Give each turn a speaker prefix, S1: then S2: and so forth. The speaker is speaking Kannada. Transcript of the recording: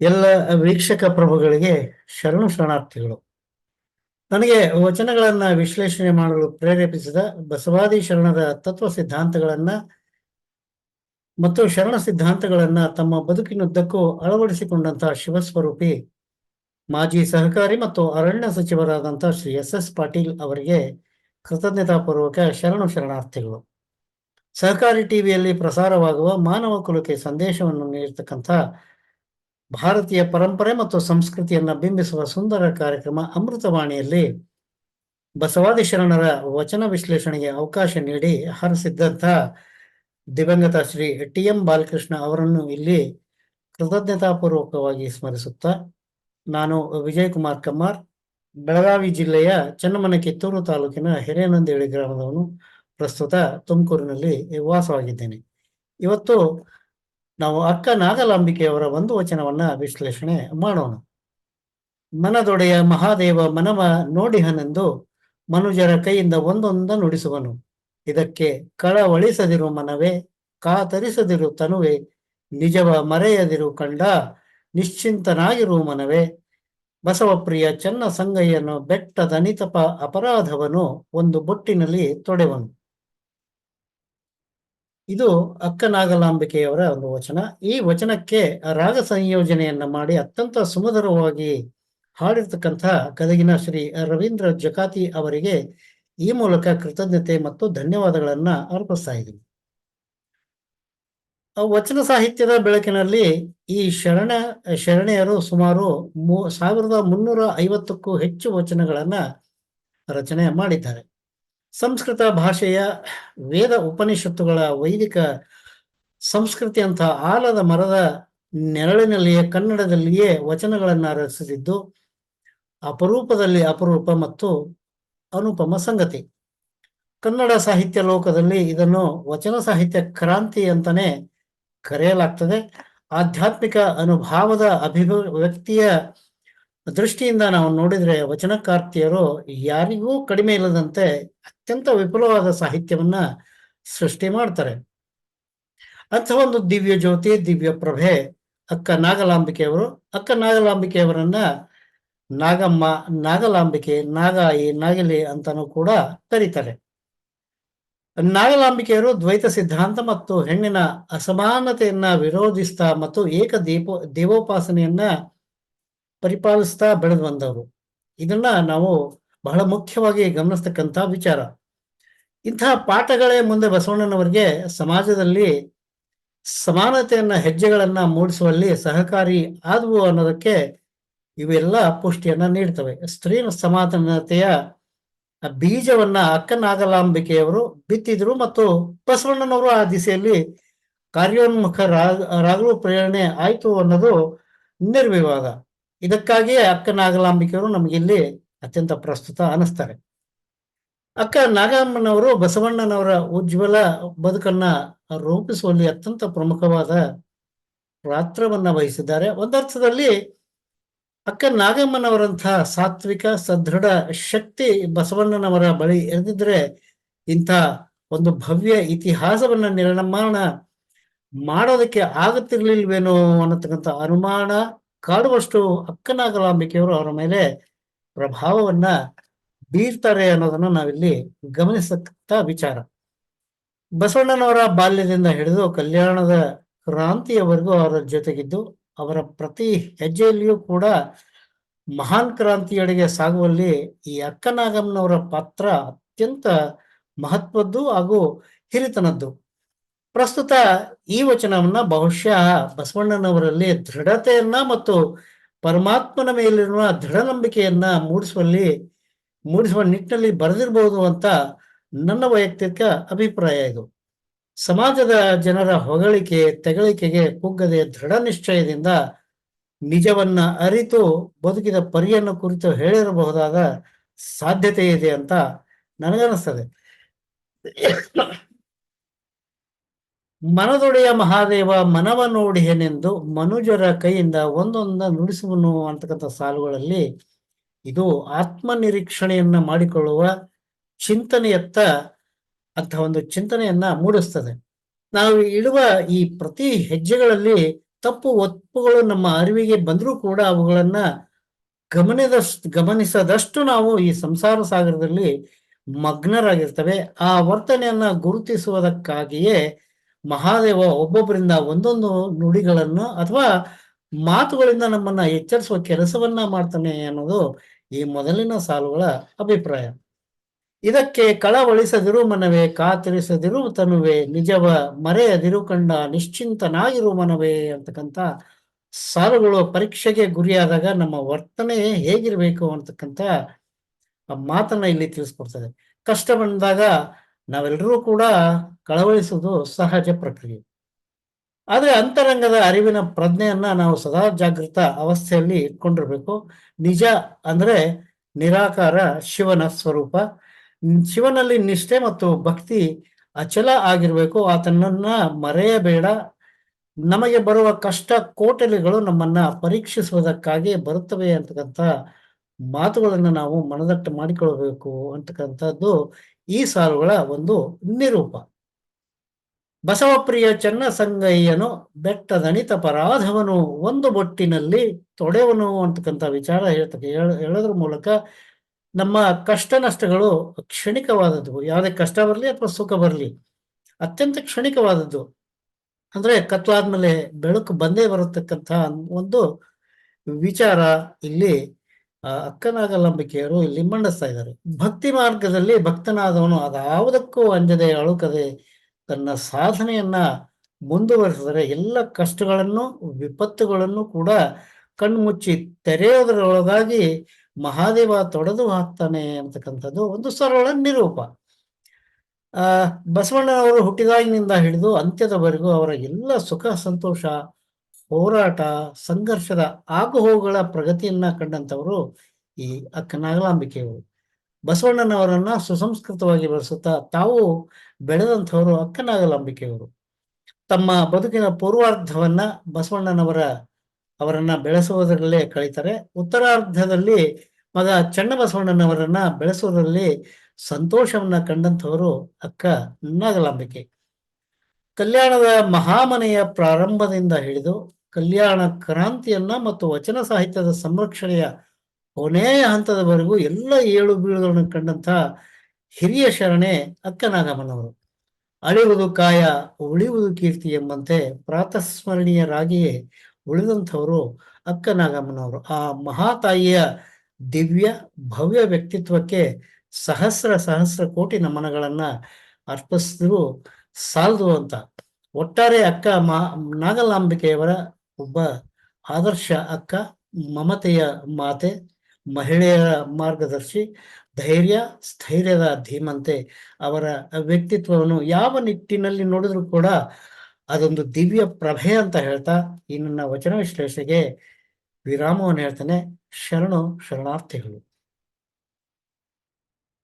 S1: ಎಲ್ಲ ವೀಕ್ಷಕ ಪ್ರಭುಗಳಿಗೆ ಶರಣು ಶರಣಾರ್ಥಿಗಳು. ನನಗೆ ವಚನಗಳನ್ನ ವಿಶ್ಲೇಷಣೆ ಮಾಡಲು ಪ್ರೇರೇಪಿಸಿದ ಬಸವಾದಿ ಶರಣದ ತತ್ವ ಸಿದ್ಧಾಂತಗಳನ್ನ ಮತ್ತು ಶರಣ ಸಿದ್ಧಾಂತಗಳನ್ನ ತಮ್ಮ ಬದುಕಿನುದ್ದಕ್ಕೂ ಅಳವಡಿಸಿಕೊಂಡಂತಹ ಶಿವಸ್ವರೂಪಿ, ಮಾಜಿ ಸಹಕಾರಿ ಮತ್ತು ಅರಣ್ಯ ಸಚಿವರಾದಂತಹ ಶ್ರೀ ಎಸ್ ಎಸ್ ಪಾಟೀಲ್ ಅವರಿಗೆ ಕೃತಜ್ಞತಾಪೂರ್ವಕ ಶರಣು ಶರಣಾರ್ಥಿಗಳು. ಸಹಕಾರಿ ಟಿವಿಯಲ್ಲಿ ಪ್ರಸಾರವಾಗುವ ಮಾನವ ಕುಲಕ್ಕೆ ಸಂದೇಶವನ್ನು ನೀಡತಕ್ಕಂಥ ಭಾರತೀಯ ಪರಂಪರೆ ಮತ್ತು ಸಂಸ್ಕೃತಿಯನ್ನು ಬಿಂಬಿಸುವ ಸುಂದರ ಕಾರ್ಯಕ್ರಮ ಅಮೃತವಾಣಿಯಲ್ಲಿ ಬಸವಾದಿ ಶರಣರ ವಚನ ವಿಶ್ಲೇಷಣೆಗೆ ಅವಕಾಶ ನೀಡಿ ಹರಿಸಿದ್ದಂಥ ದಿವಂಗತ ಶ್ರೀ ಟಿ ಎಂ ಬಾಲಕೃಷ್ಣ ಅವರನ್ನು ಇಲ್ಲಿ ಕೃತಜ್ಞತಾಪೂರ್ವಕವಾಗಿ ಸ್ಮರಿಸುತ್ತಾ ನಾನು ವಿಜಯ್ ಕುಮಾರ್ ಕಮ್ಮಾರ್, ಬೆಳಗಾವಿ ಜಿಲ್ಲೆಯ ಚನ್ನಮನ ಕಿತ್ತೂರು ತಾಲೂಕಿನ ಹಿರೇನಂದೇಳಿ ಗ್ರಾಮದವನು. ಪ್ರಸ್ತುತ ತುಮಕೂರಿನಲ್ಲಿ ವಾಸವಾಗಿದ್ದೇನೆ ಇವತ್ತು ನಾವು ಅಕ್ಕ ನಾಗಲಾಂಬಿಕೆಯವರ ಒಂದು ವಚನವನ್ನ ವಿಶ್ಲೇಷಣೆ ಮಾಡೋಣ. ಮನದೊಡೆಯ ಮಹಾದೇವ ಮನವ ನೋಡಿಹನೆಂದು ಮನುಜರ ಕೈಯಿಂದ ಒಂದೊಂದ ನುಡಿಸುವನು. ಇದಕ್ಕೆ ಕಳವಳಿಸದಿರು ಮನವೇ, ಕಾತರಿಸದಿರು ತನುವೆ, ನಿಜವ ಮರೆಯದಿರು ಕಂಡ ನಿಶ್ಚಿಂತನಾಗಿರು ಮನವೇ. ಬಸವಪ್ರಿಯ ಚನ್ನ ಸಂಗಯ್ಯನು ಬೆಟ್ಟದ ನಿತಪ ಅಪರಾಧವನು ಒಂದು ಬೊಟ್ಟಿನಲ್ಲಿ ತೊಡೆವನು. ಇದು ಅಕ್ಕನಾಗಲಾಂಬಿಕೆಯವರ ಒಂದು ವಚನ. ಈ ವಚನಕ್ಕೆ ರಾಗ ಸಂಯೋಜನೆಯನ್ನ ಮಾಡಿ ಅತ್ಯಂತ ಸುಮಧುರವಾಗಿ ಹಾಡಿರ್ತಕ್ಕಂಥ ಗದಗಿನ ಶ್ರೀ ರವೀಂದ್ರ ಜಕಾತಿ ಅವರಿಗೆ ಈ ಮೂಲಕ ಕೃತಜ್ಞತೆ ಮತ್ತು ಧನ್ಯವಾದಗಳನ್ನ ಅರ್ಪಿಸ್ತಾ ಇದ್ದೀನಿ. ವಚನ ಸಾಹಿತ್ಯದ ಬೆಳಕಿನಲ್ಲಿ ಈ ಶರಣ, ಶರಣೆಯರು ಸುಮಾರು ಸಾವಿರದ ಮುನ್ನೂರ ಐವತ್ತಕ್ಕೂ ಹೆಚ್ಚು ವಚನಗಳನ್ನ ರಚನೆ ಮಾಡಿದ್ದಾರೆ. ಸಂಸ್ಕೃತ ಭಾಷೆಯ ವೇದ ಉಪನಿಷತ್ತುಗಳ ವೈದಿಕ ಸಂಸ್ಕೃತಿ ಅಂತ ಆಲದ ಮರದ ನೆರಳಿನಲ್ಲಿಯೇ ಕನ್ನಡದಲ್ಲಿಯೇ ವಚನಗಳನ್ನು ರಚಿಸಿದ್ದು ಅಪರೂಪದಲ್ಲಿ ಅಪರೂಪ ಮತ್ತು ಅನುಪಮ ಸಂಗತಿ. ಕನ್ನಡ ಸಾಹಿತ್ಯ ಲೋಕದಲ್ಲಿ ಇದನ್ನು ವಚನ ಸಾಹಿತ್ಯ ಕ್ರಾಂತಿ ಅಂತಾನೆ ಕರೆಯಲಾಗ್ತದೆ. ಆಧ್ಯಾತ್ಮಿಕ ಅನುಭಾವದ ಅಭಿವ್ಯಕ್ತಿಯ ದೃಷ್ಟಿಯಿಂದ ನಾವು ನೋಡಿದ್ರೆ ವಚನಕಾರ್ತಿಯರು ಯಾರಿಗೂ ಕಡಿಮೆ ಇಲ್ಲದಂತೆ ಅತ್ಯಂತ ವಿಪುಲವಾದ ಸಾಹಿತ್ಯವನ್ನ ಸೃಷ್ಟಿ ಮಾಡ್ತಾರೆ. ಅಂಥ ಒಂದು ದಿವ್ಯ ಜ್ಯೋತಿ, ದಿವ್ಯ ಪ್ರಭೆ, ಅಕ್ಕ ನಾಗಲಾಂಬಿಕೆಯವರು, ಅಕ್ಕ ನಾಗಲಾಂಬಿಕೆಯವರನ್ನ ನಾಗಮ್ಮ, ನಾಗಲಾಂಬಿಕೆ, ನಾಗಾಯಿ, ನಾಗಲಿ ಅಂತಾನೂ ಕೂಡ ಕರೀತಾರೆ. ನಾಗಲಾಂಬಿಕೆಯರು ದ್ವೈತ ಸಿದ್ಧಾಂತ ಮತ್ತು ಹೆಣ್ಣಿನ ಅಸಮಾನತೆಯನ್ನ ವಿರೋಧಿಸ್ತಾ ಮತ್ತು ಏಕ ದೀಪ ದೇವೋಪಾಸನೆಯನ್ನ ಪರಿಪಾಲಿಸ್ತಾ ಬೆಳೆದು ಬಂದವರು. ಇದನ್ನ ನಾವು ಬಹಳ ಮುಖ್ಯವಾಗಿ ಗಮನಿಸ್ತಕ್ಕಂಥ ವಿಚಾರ. ಇಂತಹ ಪಾಠಗಳೇ ಮುಂದೆ ಬಸವಣ್ಣನವರಿಗೆ ಸಮಾಜದಲ್ಲಿ ಸಮಾನತೆಯನ್ನ, ಹೆಜ್ಜೆಗಳನ್ನ ಮೂಡಿಸುವಲ್ಲಿ ಸಹಕಾರಿ ಆದವು ಅನ್ನೋದಕ್ಕೆ ಇವೆಲ್ಲ ಪುಷ್ಟಿಯನ್ನ ನೀಡ್ತವೆ. ಸ್ತ್ರೀ ಸಮಾನತೆಯ ಬೀಜವನ್ನ ಅಕ್ಕನಾಗಲಾಂಬಿಕೆಯವರು ಬಿತ್ತಿದ್ರು ಮತ್ತು ಬಸವಣ್ಣನವರು ಆ ದಿಸೆಯಲ್ಲಿ ಕಾರ್ಯೋನ್ಮುಖರಾಗಲು ಪ್ರೇರಣೆ ಆಯ್ತು ಅನ್ನೋದು ನಿರ್ವಿವಾದ. ಇದಕ್ಕಾಗಿಯೇ ಅಕ್ಕ ನಾಗಲಾಂಬಿಕೆಯವರು ನಮಗಿಲ್ಲಿ ಅತ್ಯಂತ ಪ್ರಸ್ತುತ ಅನಿಸ್ತಾರೆ ಅಕ್ಕ ನಾಗಮ್ಮನವರು ಬಸವಣ್ಣನವರ ಉಜ್ವಲ ಬದುಕನ್ನ ರೂಪಿಸುವಲ್ಲಿ ಅತ್ಯಂತ ಪ್ರಮುಖವಾದ ಪಾತ್ರವನ್ನ ವಹಿಸಿದ್ದಾರೆ. ಒಂದರ್ಥದಲ್ಲಿ ಅಕ್ಕ ನಾಗಮ್ಮನವರಂತಹ ಸಾತ್ವಿಕ ಸದೃಢ ಶಕ್ತಿ ಬಸವಣ್ಣನವರ ಬಳಿ ಎರೆದಿದ್ರೆ ಇಂಥ ಒಂದು ಭವ್ಯ ಇತಿಹಾಸವನ್ನ ನಿರ್ಮಾಣ ಮಾಡೋದಕ್ಕೆ ಆಗುತ್ತಿರ್ಲಿಲ್ವೇನೋ ಅನ್ನತಕ್ಕಂಥ ಅನುಮಾನ ಕಾಡುವಷ್ಟು ಅಕ್ಕನಾಗಲಾಂಬಿಕೆಯವರು ಅವರ ಮೇಲೆ ಪ್ರಭಾವವನ್ನ ಬೀರ್ತಾರೆ ಅನ್ನೋದನ್ನ ನಾವಿಲ್ಲಿ ಗಮನಿಸತಕ್ಕ ವಿಚಾರ. ಬಸವಣ್ಣನವರ ಬಾಲ್ಯದಿಂದ ಹಿಡಿದು ಕಲ್ಯಾಣದ ಕ್ರಾಂತಿಯವರೆಗೂ ಅವರ ಜೊತೆಗಿದ್ದು, ಅವರ ಪ್ರತಿ ಹೆಜ್ಜೆಯಲ್ಲಿಯೂ ಕೂಡ ಮಹಾನ್ ಕ್ರಾಂತಿಯಡೆಗೆ ಸಾಗುವಲ್ಲಿ ಈ ಅಕ್ಕನಾಗಮ್ಮನವರ ಪಾತ್ರ ಅತ್ಯಂತ ಮಹತ್ವದ್ದು ಹಾಗೂ ಹಿರಿತನದ್ದು. ಪ್ರಸ್ತುತ ಈ ವಚನವನ್ನ ಬಹುಶಃ ಬಸವಣ್ಣನವರಲ್ಲಿ ದೃಢತೆಯನ್ನ ಮತ್ತು ಪರಮಾತ್ಮನ ಮೇಲಿರುವ ದೃಢ ನಂಬಿಕೆಯನ್ನ ಮೂಡಿಸುವಲ್ಲಿ, ಮೂಡಿಸುವ ನಿಟ್ಟಿನಲ್ಲಿ ಬರೆದಿರಬಹುದು ಅಂತ ನನ್ನ ವೈಯಕ್ತಿಕ ಅಭಿಪ್ರಾಯ ಇದು. ಸಮಾಜದ ಜನರ ಹೊಗಳಿಕೆ, ತೆಗಳಿಕೆಗೆ ಕುಗ್ಗದೆ ದೃಢ ನಿಶ್ಚಯದಿಂದ ನಿಜವನ್ನ ಅರಿತು ಬದುಕಿದ ಪರಿಯನ್ನು ಕುರಿತು ಹೇಳಿರಬಹುದಾದ ಸಾಧ್ಯತೆ ಇದೆ ಅಂತ ನನಗನ್ನಿಸ್ತದೆ. ಮನದೊಡೆಯ ಮಹಾದೇವ ಮನವ ನೋಡಿಹೆನೆಂದು ಮನುಜರ ಕೈಯಿಂದ ಒಂದೊಂದ ನುಡಿಸುವನು ಅಂತಕ್ಕಂಥ ಸಾಲುಗಳಲ್ಲಿ ಇದು ಆತ್ಮ ನಿರೀಕ್ಷಣೆಯನ್ನ ಮಾಡಿಕೊಳ್ಳುವ ಚಿಂತನೆಯತ್ತ ಅಂತ ಒಂದು ಚಿಂತನೆಯನ್ನ ಮೂಡಿಸ್ತದೆ. ನಾವು ಇಡುವ ಈ ಪ್ರತಿ ಹೆಜ್ಜೆಗಳಲ್ಲಿ ತಪ್ಪು ಒಪ್ಪುಗಳು ನಮ್ಮ ಅರಿವಿಗೆ ಬಂದರೂ ಕೂಡ ಅವುಗಳನ್ನ ಗಮನದಷ್ಟು, ಗಮನಿಸದಷ್ಟು ನಾವು ಈ ಸಂಸಾರ ಸಾಗರದಲ್ಲಿ ಮಗ್ನರಾಗಿರ್ತವೆ. ಆ ವರ್ತನೆಯನ್ನ ಗುರುತಿಸುವುದಕ್ಕಾಗಿಯೇ ಮಹಾದೇವ ಒಬ್ಬೊಬ್ಬರಿಂದ ಒಂದೊಂದು ನುಡಿಗಳನ್ನು ಅಥವಾ ಮಾತುಗಳಿಂದ ನಮ್ಮನ್ನ ಎಚ್ಚರಿಸುವ ಕೆಲಸವನ್ನ ಮಾಡ್ತಾನೆ ಅನ್ನೋದು ಈ ಮೊದಲಿನ ಸಾಲುಗಳ ಅಭಿಪ್ರಾಯ. ಇದಕ್ಕೆ ಕಳವಳಿಸದಿರು ಮನವೇ, ಕಾತರಿಸದಿರು ತನುವೆ, ನಿಜವ ಮರೆಯದಿರು ಕಂಡ ನಿಶ್ಚಿಂತನಾಗಿರು ಮನವೇ ಅಂತಕ್ಕಂಥ ಸಾಲುಗಳು ಪರೀಕ್ಷೆಗೆ ಗುರಿಯಾದಾಗ ನಮ್ಮ ವರ್ತನೆ ಹೇಗಿರ್ಬೇಕು ಅಂತಕ್ಕಂಥ ಆ ಮಾತನ್ನ ಇಲ್ಲಿ ತಿಳಿಸ್ಕೊಡ್ತದೆ ಕಷ್ಟ ಬಂದಾಗ ನಾವೆಲ್ಲರೂ ಕೂಡ ಕಳವಳಿಸುವುದು ಸಹಜ ಪ್ರಕ್ರಿಯೆ. ಆದರೆ ಅಂತರಂಗದ ಅರಿವಿನ ಪ್ರಜ್ಞೆಯನ್ನ ನಾವು ಸದಾ ಜಾಗೃತ ಅವಸ್ಥೆಯಲ್ಲಿ ಇಟ್ಕೊಂಡಿರ್ಬೇಕು. ನಿಜ ಅಂದ್ರೆ ನಿರಾಕಾರ ಶಿವನ ಸ್ವರೂಪ. ಶಿವನಲ್ಲಿ ನಿಷ್ಠೆ ಮತ್ತು ಭಕ್ತಿ ಅಚಲ ಆಗಿರಬೇಕು. ಆತನನ್ನ ಮರೆಯಬೇಡ. ನಮಗೆ ಬರುವ ಕಷ್ಟ ಕೋಟಲಿಗಳು ನಮ್ಮನ್ನ ಪರೀಕ್ಷಿಸುವುದಕ್ಕಾಗಿ ಬರುತ್ತವೆ ಅಂತಕ್ಕಂಥ ಮಾತುಗಳನ್ನು ನಾವು ಮನದಟ್ಟು ಮಾಡಿಕೊಳ್ಳಬೇಕು ಅಂತಕ್ಕಂಥದ್ದು ಈ ಸಾಲುಗಳ ಒಂದು ನಿರೂಪ. ಬಸವಪ್ರಿಯ ಚೆನ್ನ ಸಂಗಯ್ಯನು ಬೆಟ್ಟದಣಿತ ಪರಾಧವನು, ಒಂದು ಬೊಟ್ಟಿನಲ್ಲಿ ತೊಡೆವನು ಅಂತಕ್ಕಂಥ ವಿಚಾರ ಹೇಳ್ತಕ್ಕೆ ಹೇಳ- ಹೇಳೋದ್ರ ಮೂಲಕ ನಮ್ಮ ಕಷ್ಟ ನಷ್ಟಗಳು ಕ್ಷಣಿಕವಾದದ್ದು. ಯಾವುದೇ ಕಷ್ಟ ಬರಲಿ ಅಥವಾ ಸುಖ ಬರಲಿ, ಅತ್ಯಂತ ಕ್ಷಣಿಕವಾದದ್ದು. ಅಂದ್ರೆ ಕತ್ಲಾದ್ಮೇಲೆ ಬೆಳಕು ಬಂದೇ ಬರತಕ್ಕಂಥ ಒಂದು ವಿಚಾರ ಇಲ್ಲಿ ಅಕ್ಕನಾಗಲಂಬಿಕೆಯರು ಇಲ್ಲಿ ಮಂಡಿಸ್ತಾ ಇದ್ದಾರೆ. ಭಕ್ತಿ ಮಾರ್ಗದಲ್ಲಿ ಭಕ್ತನಾದವನು ಅದಾವುದಕ್ಕೂ ಅಂಜದೆ ಅಳುಕದೆ ತನ್ನ ಸಾಧನೆಯನ್ನ ಮುಂದುವರಿಸಿದರೆ ಎಲ್ಲ ಕಷ್ಟಗಳನ್ನು, ವಿಪತ್ತುಗಳನ್ನು ಕೂಡ ಕಣ್ಮುಚ್ಚಿ ತೆರೆಯೋದರೊಳಗಾಗಿ ಮಹಾದೇವ ತೊಡೆದು ಹಾಕ್ತಾನೆ ಅಂತಕ್ಕಂಥದ್ದು ಒಂದು ಸರಳ ನಿರೂಪ. ಬಸವಣ್ಣನವರು ಹುಟ್ಟಿದಾಗಿನಿಂದ ಹಿಡಿದು ಅಂತ್ಯದವರೆಗೂ ಅವರ ಎಲ್ಲ ಸುಖ, ಸಂತೋಷ ಹೋರಾಟ, ಸಂಘರ್ಷದ ಆಗುಹೋಗುಗಳ ಪ್ರಗತಿಯನ್ನ ಕಂಡಂತವರು ಈ ಅಕ್ಕನಾಗಲಾಂಬಿಕೆಯವರು. ಬಸವಣ್ಣನವರನ್ನ ಸುಸಂಸ್ಕೃತವಾಗಿ ಬಳಸುತ್ತಾ ತಾವು ಬೆಳೆದಂಥವರು ಅಕ್ಕನಾಗಲಾಂಬಿಕೆಯವರು. ತಮ್ಮ ಬದುಕಿನ ಪೂರ್ವಾರ್ಧವನ್ನ ಬಸವಣ್ಣನವರ, ಅವರನ್ನ ಬೆಳೆಸುವುದರಲ್ಲೇ ಕಳೀತಾರೆ. ಉತ್ತರಾರ್ಧದಲ್ಲಿ ಮಗ ಚನ್ನಬಸವಣ್ಣನವರನ್ನ ಬೆಳೆಸುವುದರಲ್ಲಿ ಸಂತೋಷವನ್ನ ಕಂಡಂಥವರು ಅಕ್ಕ ನಾಗಲಾಂಬಿಕೆ. ಕಲ್ಯಾಣದ ಮಹಾಮನೆಯ ಪ್ರಾರಂಭದಿಂದ ಹಿಡಿದು ಕಲ್ಯಾಣ ಕ್ರಾಂತಿಯನ್ನ ಮತ್ತು ವಚನ ಸಾಹಿತ್ಯದ ಸಂರಕ್ಷಣೆಯ ಕೊನೆಯ ಹಂತದವರೆಗೂ ಎಲ್ಲ ಏಳು ಬೀಳುಗಳನ್ನು ಕಂಡಂಥ ಹಿರಿಯ ಶರಣೆ ಅಕ್ಕನಾಗಮ್ಮನವರು. ಅಳಿಯುವುದು ಕಾಯ, ಉಳಿಯುವುದು ಕೀರ್ತಿ ಎಂಬಂತೆ ಪ್ರಾತಸ್ಮರಣೀಯರಾಗಿಯೇ ಉಳಿದಂಥವರು ಅಕ್ಕನಾಗಮ್ಮನವರು. ಆ ಮಹಾತಾಯಿಯ ದಿವ್ಯ, ಭವ್ಯ ವ್ಯಕ್ತಿತ್ವಕ್ಕೆ ಸಹಸ್ರ ಸಹಸ್ರ ಕೋಟಿ ನಮನಗಳನ್ನ ಅರ್ಪಿಸಿದ್ರು ಸಾಲದು ಅಂತ. ಒಟ್ಟಾರೆ ಅಕ್ಕ ಮಾ ನಾಗಲಾಂಬಿಕೆಯವರ ಒಬ್ಬ ಆದರ್ಶ ಅಕ್ಕ, ಮಮತೆಯ ಮಾತೆ, ಮಹಿಳೆಯರ ಮಾರ್ಗದರ್ಶಿ, ಧೈರ್ಯ, ಸ್ಥೈರ್ಯದ ಧೀಮಂತೆ ಅವರ ವ್ಯಕ್ತಿತ್ವವನ್ನು ಯಾವ ನಿಟ್ಟಿನಲ್ಲಿ ನೋಡಿದ್ರು ಕೂಡ ಅದೊಂದು ದಿವ್ಯ ಪ್ರಭೆ ಅಂತ ಹೇಳ್ತಾ ಈ ನನ್ನ ವಚನ ವಿಶ್ಲೇಷಣೆಗೆ ವಿರಾಮವನ್ನು ಹೇಳ್ತಾನೆ. ಶರಣು ಶರಣಾರ್ಥಿಗಳು.